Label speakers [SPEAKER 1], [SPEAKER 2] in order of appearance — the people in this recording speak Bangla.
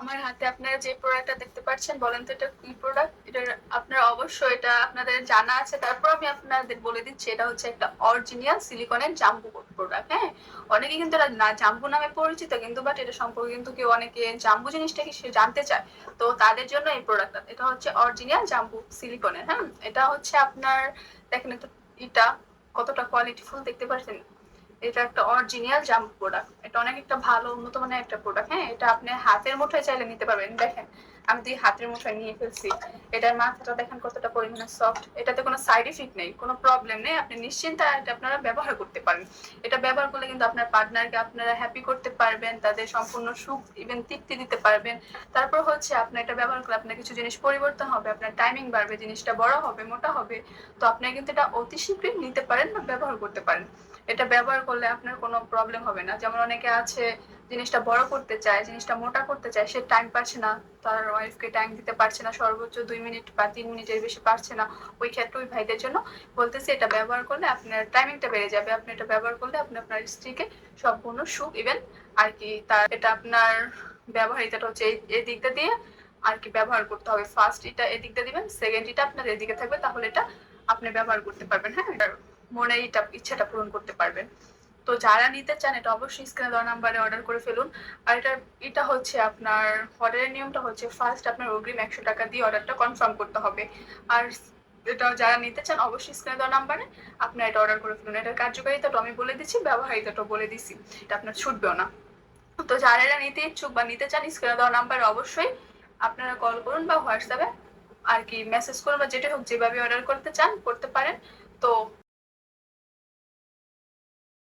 [SPEAKER 1] আমার হাতে আপনারা যে প্রোডাক্টটা দেখতে পাচ্ছেন, বলেন তো এটা কি প্রোডাক্ট এটা আপনারা অবশ্যই এটা আপনাদের জানা আছে। তারপর আমি আপনাদের বলে দিচ্ছি, এটা হচ্ছে একটা অরিজিনাল সিলিকনের জাম্বু প্রোডাক্ট হ্যাঁ? অনেকে কিন্তু এটা না, জাম্বু নামে পরিচিত কিন্তু বাট এটা সম্পর্কে কিন্তু কেউ অনেকে জাম্বু জিনিসটা কি সে জানতে চায়। তো তাদের জন্য এই প্রোডাক্টটা এটা হচ্ছে অরিজিনাল জাম্বু সিলিকনের হ্যাঁ? এটা হচ্ছে আপনার, দেখেন এটা এটা কতটা কোয়ালিটিফুল দেখতে পাচ্ছেন? এটা একটা অরিজিনাল জাম্প প্রোডাক্ট এটা অনেক একটা ভালো, উন্নত মানের একটা প্রোডাক্ট হ্যাঁ এটা আপনি হাতের মুঠোয় চাইলে নিতে পারবেন। দেখেন আমি দিয়ে হাতের মুঠোয় নিয়ে ফেলছি। এটার মাথাটা দেখেন কতটা পরিমাণে সফট এটাতে কোনো সাইড ইফেক্ট নেই, কোনো প্রবলেম নেই। আপনি নিশ্চিন্তে এটা আপনারা ব্যবহার করতে পারেন। এটা ব্যবহার করলে কিন্তু আপনার পার্টনারকে আপনারা হ্যাপি করতে পারবেন, তাদের সম্পূর্ণ সুখ ইভেন তৃপ্তি দিতে পারবেন। তারপর হচ্ছে আপনার এটা ব্যবহার করলে আপনার কিছু জিনিস পরিবর্তন হবে, আপনার টাইমিং বাড়বে, জিনিসটা বড় হবে, মোটা হবে। তো আপনি কিন্তু এটা অতি শীঘ্রই নিতে পারেন বা ব্যবহার করতে পারেন। এটা ব্যবহার করলে আপনার কোনো প্রবলেম হবে না। যেমন অনেকে আছে জিনিসটা বড় করতে চায়, জিনিসটা মোটা করতে চায়, সে টাইম পাচ্ছে না। তার ওয়াইফকে টাইম দিতে পারছে না, সর্বোচ্চ দুই মিনিট বা তিন মিনিটের বেশি পারছে না। ওই ক্ষেত্রে ওই ভাইদের জন্য বলতেছি, এটা ব্যবহার করলে আপনার টাইমিংটা বেড়ে যাবে। আপনি এটা ব্যবহার করলে আপনি আপনার স্ত্রীকে সম্পূর্ণ সুখ ইভেন আর কি তার এটা আপনার ব্যবহারিতাটা হচ্ছে এই দিকটা দিয়ে আর কি ব্যবহার করতে হবে। ফার্স্ট এটা এদিকটা দিবেন সেকেন্ড এটা আপনার এদিকে থাকবে, তাহলে এটা আপনি ব্যবহার করতে পারবেন হ্যাঁ? মনে এটা ইচ্ছাটা পূরণ করতে পারবেন। তো যারা নিতে চান, এটা অবশ্যই স্ক্রিনে দেওয়া নাম্বারে অর্ডার করে ফেলুন। আর এটা এটা হচ্ছে আপনার অর্ডারের নিয়মটা হচ্ছে ফার্স্ট আপনার অগ্রিম একশো টাকা দিয়ে অর্ডারটা কনফার্ম করতে হবে। আর এটা যারা নিতে চান, অবশ্যই স্ক্রিনে দেওয়া নাম্বারে আপনার এটা অর্ডার করে ফেলুন। এটার কার্যকারিতাটা আমি বলে দিচ্ছি ব্যবহারিতাটাও বলে দিচ্ছি। এটা আপনার ছুটবেও না। তো যারা এটা নিতে ইচ্ছুক বা নিতে চান স্ক্রিনে দেওয়া নাম্বারে অবশ্যই আপনারা কল করুন বা হোয়াটসঅ্যাপে আর কি মেসেজ করুন বা যেটা হোক, যেভাবে অর্ডার করতে চান, করতে পারেন।